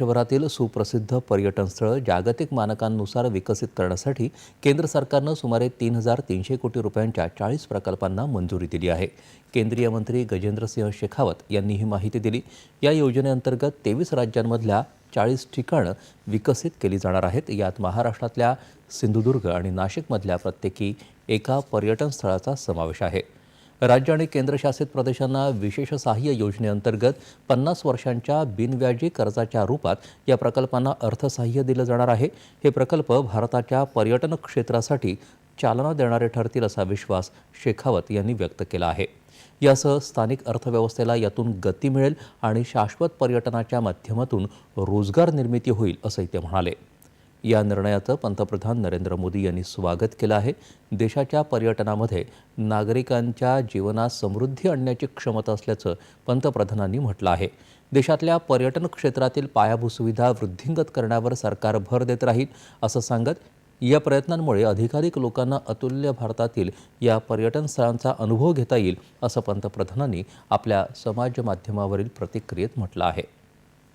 देशभरातील सुप्रसिद्ध पर्यटन स्थळं जागतिक मानकांनुसार विकसित करण्यासाठी केंद्र सरकारनं सुमारे तीन हजार तीनशे कोटी रुपयांच्या चाळीस प्रकल्पांना मंजुरी दिली आहे. केंद्रीय मंत्री गजेंद्रसिंह शेखावत यांनी ही माहिती दिली. या योजनेअंतर्गत तेवीस राज्यांमधल्या चाळीस ठिकाणं विकसित केली जाणार आहेत. यात महाराष्ट्रातल्या सिंधुदुर्ग आणि नाशिकमधल्या प्रत्येकी एका पर्यटन स्थळाचा समावेश आहे. राज्य आणि केंद्रशासित प्रदेशांना विशेष सहाय्य योजनेअंतर्गत पन्नास वर्षांच्या बिनव्याजी कर्जाच्या रूपात या प्रकल्पांना अर्थसहाय्य दिलं जाणार आहे. हे प्रकल्प भारताच्या पर्यटन क्षेत्रासाठी चालना देणारे ठरतील असा विश्वास शेखावत यांनी व्यक्त केला आहे. यासह स्थानिक अर्थव्यवस्थेला यातून गती मिळेल आणि शाश्वत पर्यटनाच्या माध्यमातून रोजगार निर्मिती होईल असंही ते म्हणाले. या निर्णयाचं पंतप्रधान नरेंद्र मोदी यांनी स्वागत केलं आहे. देशाच्या पर्यटनामध्ये नागरिकांच्या जीवनात समृद्धी आणण्याची क्षमता असल्याचं पंतप्रधानांनी म्हटलं आहे. देशातल्या पर्यटन क्षेत्रातील पायाभूत सुविधा वृद्धिंगत करण्यावर सरकार भर देत राहील असं सांगत या प्रयत्नांमुळे अधिकाधिक लोकांना अतुल्य भारतातील या पर्यटन स्थळांचा अनुभव घेता येईल असं पंतप्रधानांनी आपल्या समाज माध्यमावरील प्रतिक्रियेत म्हटलं आहे.